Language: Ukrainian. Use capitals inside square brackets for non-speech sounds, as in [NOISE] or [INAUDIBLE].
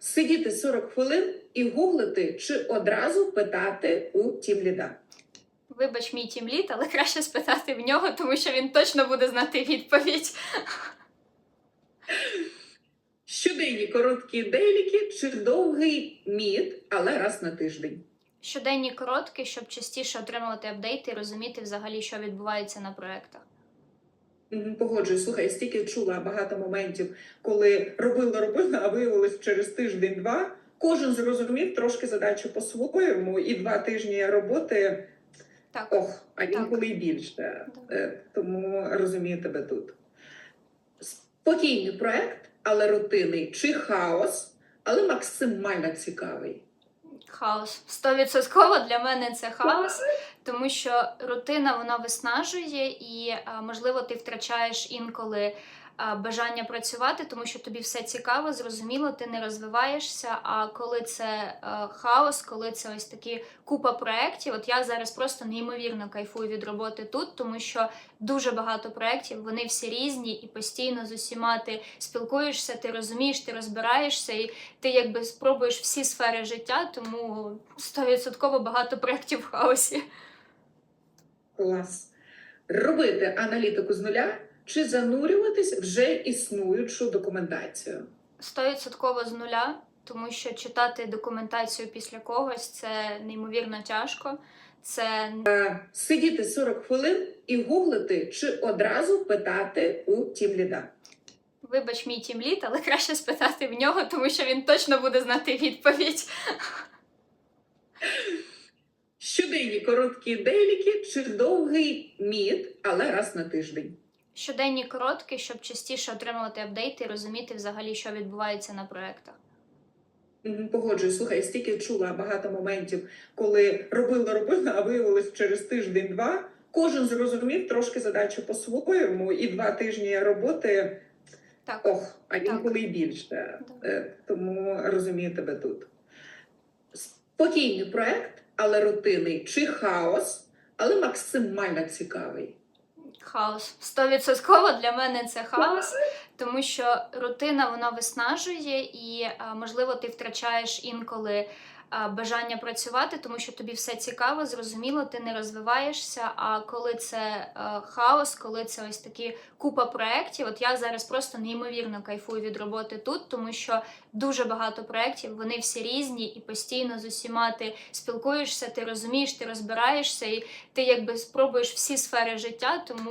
Сидіти 40 хвилин і гуглити, чи одразу питати у тімліда. Вибач, мій тімліт, але краще спитати в нього, тому що він точно буде знати відповідь. Щоденні короткі дейліки чи довгий мід, але раз на тиждень. Щоденні короткі, щоб частіше отримувати апдейти і розуміти взагалі, що відбувається на проектах. Погоджуюсь, слухай, я стільки чула багато моментів, коли робила, робила, а виявилось через тиждень-два. Кожен зрозумів трошки задачу по-своєму, і два тижні роботи Так, ох, а інколи і більше. Тому розумію тебе тут. Спокійний проект, але рутинний, чи хаос, але максимально цікавий. хаос. Стовідсотково для мене це хаос, тому що рутина вона виснажує, і можливо ти втрачаєш інколи бажання працювати, тому що тобі все цікаво, зрозуміло, ти не розвиваєшся. А коли це хаос, коли це ось такі купа проєктів, от я зараз просто неймовірно кайфую від роботи тут, тому що дуже багато проєктів, вони всі різні, і постійно з усіма ти спілкуєшся, ти розумієш, ти розбираєшся, і ти якби спробуєш всі сфери життя, тому стовідсотково багато проєктів в хаосі. Клас. Робити аналітику з нуля чи занурюватись вже існуючу документацію. Стовідсотково з нуля, тому що читати документацію після когось це неймовірно тяжко. Це Сидіти 40 хвилин і гуглити, чи одразу питати у тімліда. вибач мій тімліт, але краще спитати в нього, тому що він точно буде знати відповідь. [LAUGHS] Щоденні короткі дейліки чи довгий мід, але раз на тиждень. Щоденні короткі, щоб частіше отримувати апдейти і розуміти взагалі, що відбувається на проектах. Мгм, Погоджуюсь, слухай, я стільки чула багато моментів, коли робила, робила, а виявилось через тиждень-два. Кожен зрозумів трошки задачу по-своєму, і два тижні роботи Так, ох, а інколи і більше. Да. Е, Тому розумію тебе тут. Спокійний проект, але рутинний, чи хаос, але максимально цікавий. хаос. Стовідсотково для мене це хаос, тому що рутина вона виснажує, і можливо ти втрачаєш інколи бажання працювати, тому що тобі все цікаво, зрозуміло, ти не розвиваєшся. А коли це хаос, коли це ось такі купа проєктів, от я зараз просто неймовірно кайфую від роботи тут, тому що дуже багато проєктів, вони всі різні, і постійно з усіма ти спілкуєшся, ти розумієш, ти розбираєшся, і ти якби спробуєш всі сфери життя, тому